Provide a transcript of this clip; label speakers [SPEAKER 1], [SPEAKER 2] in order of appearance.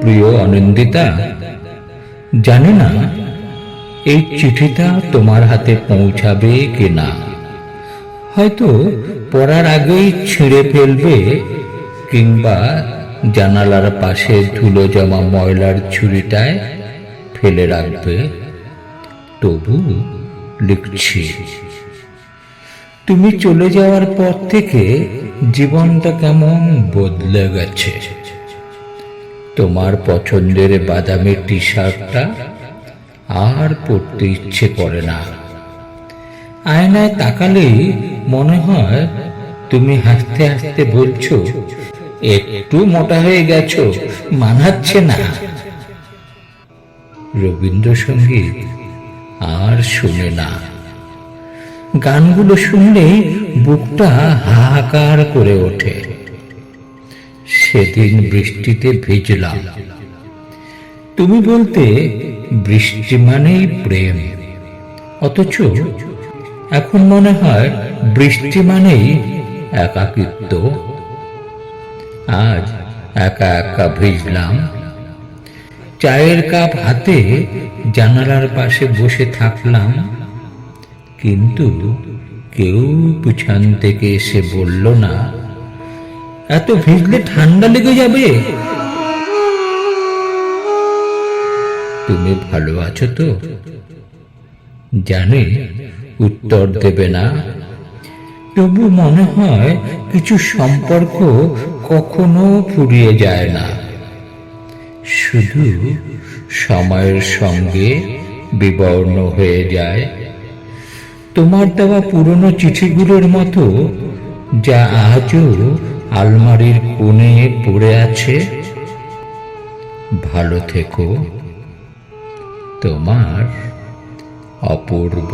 [SPEAKER 1] প্রিয় অনিন্দিতা জানি না, এই চিঠিটা তোমার হাতে পৌঁছাবে কি না? হয়তো পড়ার আগেই ছিঁড়ে ফেলবে, কিংবা জানালার পাশে ধুলো জমা ময়লার ছুরিটায় ফেলে রাখবে। তবু লিখছি, তুমি চলে যাওয়ার পর থেকে জীবনটা কেমন বদলে গেছে। তোমার পছন্দের বাদামি টি শার্টটা আর পরতে ইচ্ছে করে না। আয়নায় তাকালেই মনে হয় তুমি হাসতে হাসতে বলছো, একটু মোটা হয়ে গেছো, মানাচ্ছে না। রবীন্দ্রসঙ্গীত আর শুনে না। গানগুলো শুনলে বুকটা হাহাকার করে ওঠে। সেদিন বৃষ্টিতে ভিজলাম। তুমি বলতে, বৃষ্টি মানেই প্রেম। অথচ এখন মনে হয়, বৃষ্টি মানেই একাকিত্ব। আজ একা একা ভিজলাম। চায়ের কাপ হাতে জানালার পাশে বসে থাকলাম। কিন্তু কেউ পিছন থেকে এসে বলল না এত ভিজলে ঠান্ডা লেগে যাবে? তুমি ভালো আছো তো? জানি উত্তর দেবে না। তবু মনে হয় কিছু সম্পর্ক কখনো ফুরিয়ে যায় না। শুধু সময়ের সঙ্গে বিবর্ণ হয়ে যায়। তোমার দেওয়া পুরনো চিঠিগুলোর মতো, যা আজও আলমারির কোণে পড়ে আছে। ভালো থেকো। তোমার অপূর্ব